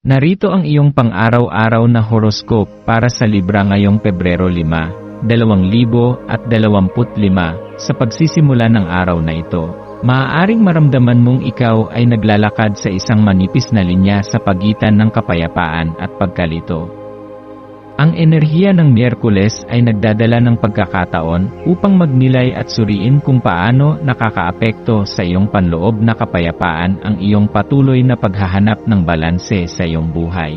Narito ang iyong pang-araw-araw na horoscope para sa Libra ngayong Pebrero 5, 2025 sa pagsisimula ng araw na ito. Maaaring maramdaman mong ikaw ay naglalakad sa isang manipis na linya sa pagitan ng kapayapaan at pagkalito. Ang enerhiya ng Miyerkules ay nagdadala ng pagkakataon upang magnilay at suriin kung paano nakakaapekto sa iyong panloob na kapayapaan ang iyong patuloy na paghahanap ng balanse sa iyong buhay.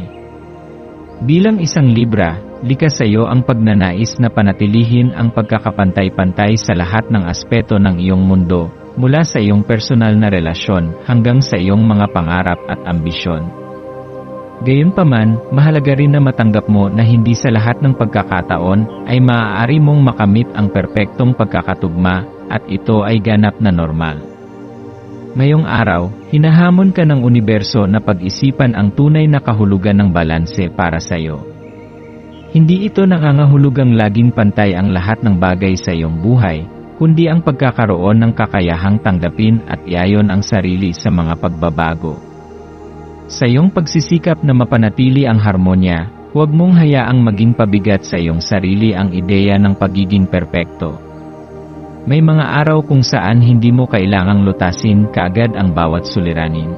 Bilang isang Libra, likas sa iyo ang pagnanais na panatilihin ang pagkakapantay-pantay sa lahat ng aspeto ng iyong mundo, mula sa iyong personal na relasyon hanggang sa iyong mga pangarap at ambisyon. Gayunpaman, mahalaga rin na matanggap mo na hindi sa lahat ng pagkakataon ay maaari mong makamit ang perpektong pagkakatugma at ito ay ganap na normal. Ngayong araw, hinahamon ka ng universo na pag-isipan ang tunay na kahulugan ng balanse para sa iyo. Hindi ito nangangahulugang laging pantay ang lahat ng bagay sa iyong buhay, kundi ang pagkakaroon ng kakayahang tanggapin at iayon ang sarili sa mga pagbabago. Sa iyong pagsisikap na mapanatili ang harmonya, huwag mong hayaang maging pabigat sa iyong sarili ang ideya ng pagiging perpekto. May mga araw kung saan hindi mo kailangang lutasin kaagad ang bawat suliranin.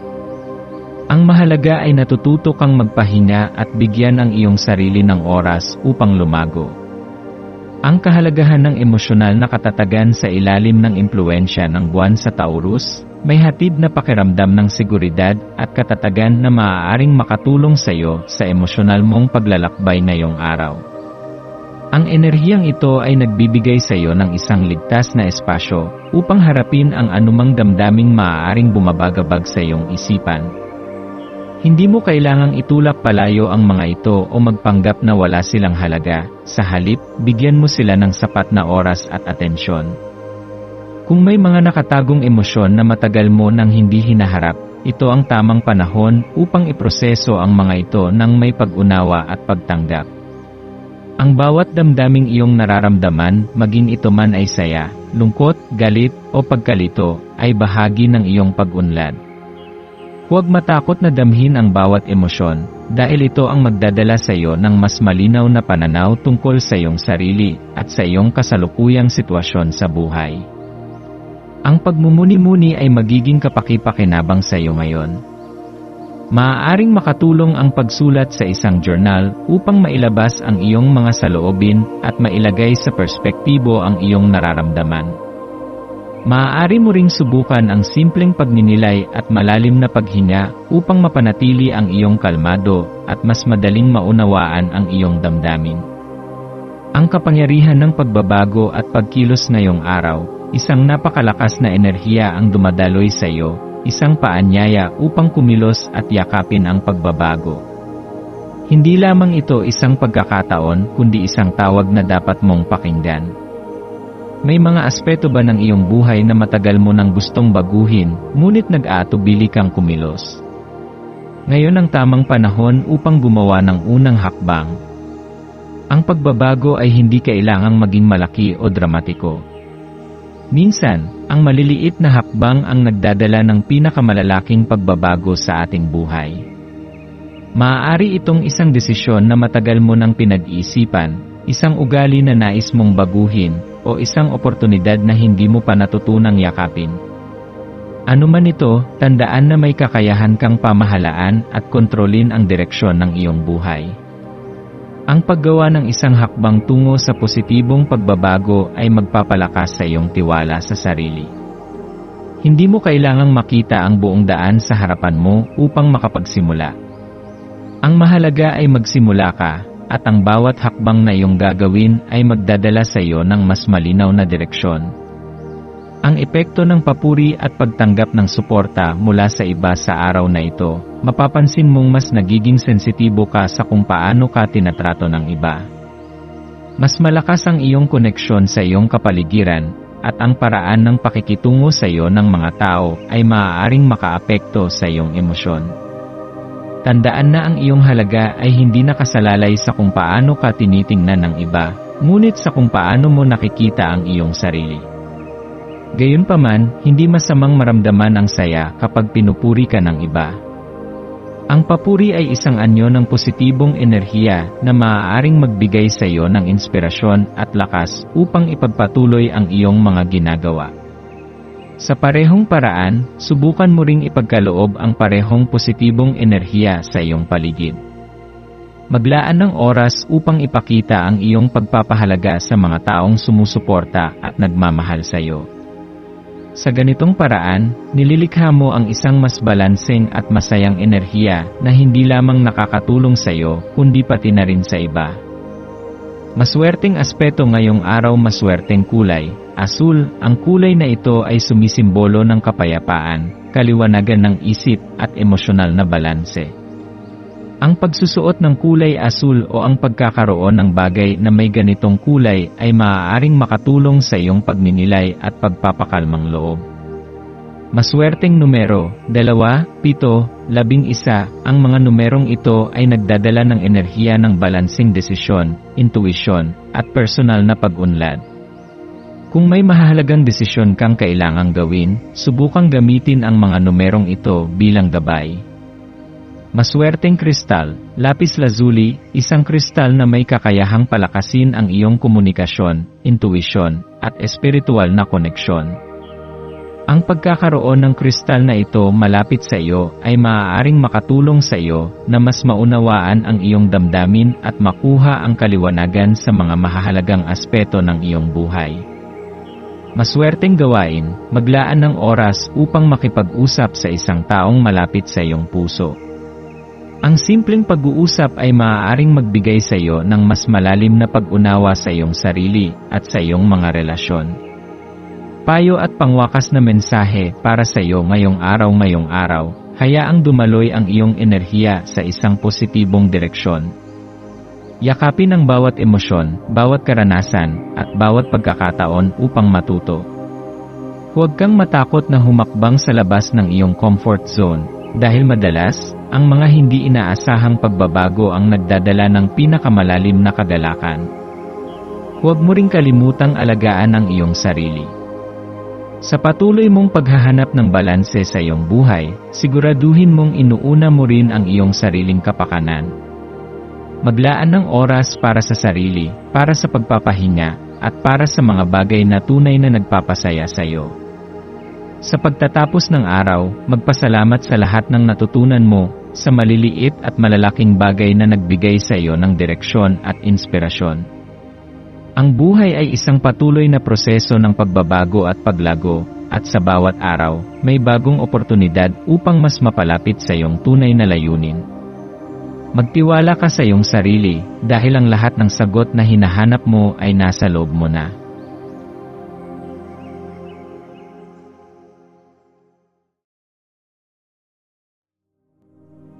Ang mahalaga ay natututo kang magpahinga at bigyan ang iyong sarili ng oras upang lumago. Ang kahalagahan ng emosyonal na katatagan sa ilalim ng impluensya ng buwan sa Taurus, may hatid na pakiramdam ng seguridad at katatagan na maaaring makatulong sa iyo sa emosyonal mong paglalakbay na iyong araw. Ang enerhiyang ito ay nagbibigay sa iyo ng isang ligtas na espasyo upang harapin ang anumang damdaming maaaring bumabagabag sa iyong isipan. Hindi mo kailangang itulak palayo ang mga ito o magpanggap na wala silang halaga, sa halip, bigyan mo sila ng sapat na oras at atensyon. Kung may mga nakatagong emosyon na matagal mo nang hindi hinaharap, ito ang tamang panahon upang iproseso ang mga ito ng may pag-unawa at pagtanggap. Ang bawat damdaming iyong nararamdaman, maging ito man ay saya, lungkot, galit, o pagkalito, ay bahagi ng iyong pag-unlad. Huwag matakot na damhin ang bawat emosyon, dahil ito ang magdadala sa iyo ng mas malinaw na pananaw tungkol sa iyong sarili at sa iyong kasalukuyang sitwasyon sa buhay. Ang pagmumuni-muni ay magiging kapaki-pakinabang sa iyo ngayon. Maaaring makatulong ang pagsulat sa isang journal upang mailabas ang iyong mga saloobin at mailagay sa perspektibo ang iyong nararamdaman. Maaari mo ring subukan ang simpleng pagninilay at malalim na paghinga upang mapanatili ang iyong kalmado at mas madaling maunawaan ang iyong damdamin. Ang kapangyarihan ng pagbabago at pagkilos ngayong araw Isang napakalakas na enerhiya ang dumadaloy sa iyo, isang paanyaya upang kumilos at yakapin ang pagbabago. Hindi lamang ito isang pagkakataon kundi isang tawag na dapat mong pakinggan. May mga aspeto ba ng iyong buhay na matagal mo nang gustong baguhin, ngunit nag-aatubili kang kumilos? Ngayon ang tamang panahon upang gumawa ng unang hakbang. Ang pagbabago ay hindi kailangang maging malaki o dramatiko. Minsan, ang maliliit na hakbang ang nagdadala ng pinakamalalaking pagbabago sa ating buhay. Maaari itong isang desisyon na matagal mo nang pinag-iisipan, isang ugali na nais mong baguhin, o isang oportunidad na hindi mo pa natutunang yakapin. Ano man ito, tandaan na may kakayahan kang pamahalaan at kontrolin ang direksyon ng iyong buhay. Ang paggawa ng isang hakbang tungo sa positibong pagbabago ay magpapalakas sa iyong tiwala sa sarili. Hindi mo kailangang makita ang buong daan sa harapan mo upang makapagsimula. Ang mahalaga ay magsimula ka, at ang bawat hakbang na iyong gagawin ay magdadala sa iyo ng mas malinaw na direksyon. Ang epekto ng papuri at pagtanggap ng suporta mula sa iba sa araw na ito, mapapansin mong mas nagiging sensitibo ka sa kung paano ka tinatrato ng iba. Mas malakas ang iyong koneksyon sa iyong kapaligiran, at ang paraan ng pakikitungo sa iyo ng mga tao ay maaaring makaapekto sa iyong emosyon. Tandaan na ang iyong halaga ay hindi nakasalalay sa kung paano ka tinitingnan ng iba, ngunit sa kung paano mo nakikita ang iyong sarili. Gayunpaman, hindi masamang maramdaman ang saya kapag pinupuri ka ng iba. Ang papuri ay isang anyo ng positibong enerhiya na maaaring magbigay sa iyo ng inspirasyon at lakas upang ipagpatuloy ang iyong mga ginagawa. Sa parehong paraan, subukan mo ring ipagkaloob ang parehong positibong enerhiya sa iyong paligid. Maglaan ng oras upang ipakita ang iyong pagpapahalaga sa mga taong sumusuporta at nagmamahal sa iyo. Sa ganitong paraan, nililikha mo ang isang mas balanseng at masayang enerhiya na hindi lamang nakakatulong sa iyo, kundi pati na rin sa iba. Maswerteng aspeto ngayong araw maswerteng kulay, asul, ang kulay na ito ay sumisimbolo ng kapayapaan, kaliwanagan ng isip at emosyonal na balanse. Ang pagsusuot ng kulay asul o ang pagkakaroon ng bagay na may ganitong kulay ay maaaring makatulong sa iyong pagninilay at pagpapakalmang loob. Maswerteng numero, 2, 7, 11, ang mga numerong ito ay nagdadala ng enerhiya ng balansing desisyon, intuisyon, at personal na pag-unlad. Kung may mahalagang desisyon kang kailangang gawin, subukang gamitin ang mga numerong ito bilang gabay. Maswerteng kristal, lapis lazuli, isang kristal na may kakayahang palakasin ang iyong komunikasyon, intuisyon, at espiritual na koneksyon. Ang pagkakaroon ng kristal na ito malapit sa iyo ay maaaring makatulong sa iyo na mas maunawaan ang iyong damdamin at makuha ang kaliwanagan sa mga mahahalagang aspeto ng iyong buhay. Maswerteng gawain, maglaan ng oras upang makipag-usap sa isang taong malapit sa iyong puso. Ang simpleng pag-uusap ay maaaring magbigay sa iyo ng mas malalim na pag-unawa sa iyong sarili at sa iyong mga relasyon. Payo at pangwakas na mensahe para sa iyo ngayong araw ngayong araw, hayaang dumaloy ang iyong enerhiya sa isang positibong direksyon. Yakapin ang bawat emosyon, bawat karanasan, at bawat pagkakataon upang matuto. Huwag kang matakot na humakbang sa labas ng iyong comfort zone, dahil madalas, ang mga hindi inaasahang pagbabago ang nagdadala ng pinakamalalim na kagalakan. Huwag mo ring kalimutang alagaan ang iyong sarili. Sa patuloy mong paghahanap ng balanse sa iyong buhay, siguraduhin mong inuuna mo rin ang iyong sariling kapakanan. Maglaan ng oras para sa sarili, para sa pagpapahinga, at para sa mga bagay na tunay na nagpapasaya sa iyo. Sa pagtatapos ng araw, magpasalamat sa lahat ng natutunan mo, sa maliliit at malalaking bagay na nagbigay sa iyo ng direksyon at inspirasyon. Ang buhay ay isang patuloy na proseso ng pagbabago at paglago, at sa bawat araw, may bagong oportunidad upang mas mapalapit sa iyong tunay na layunin. Magtiwala ka sa iyong sarili, dahil ang lahat ng sagot na hinahanap mo ay nasa loob mo na.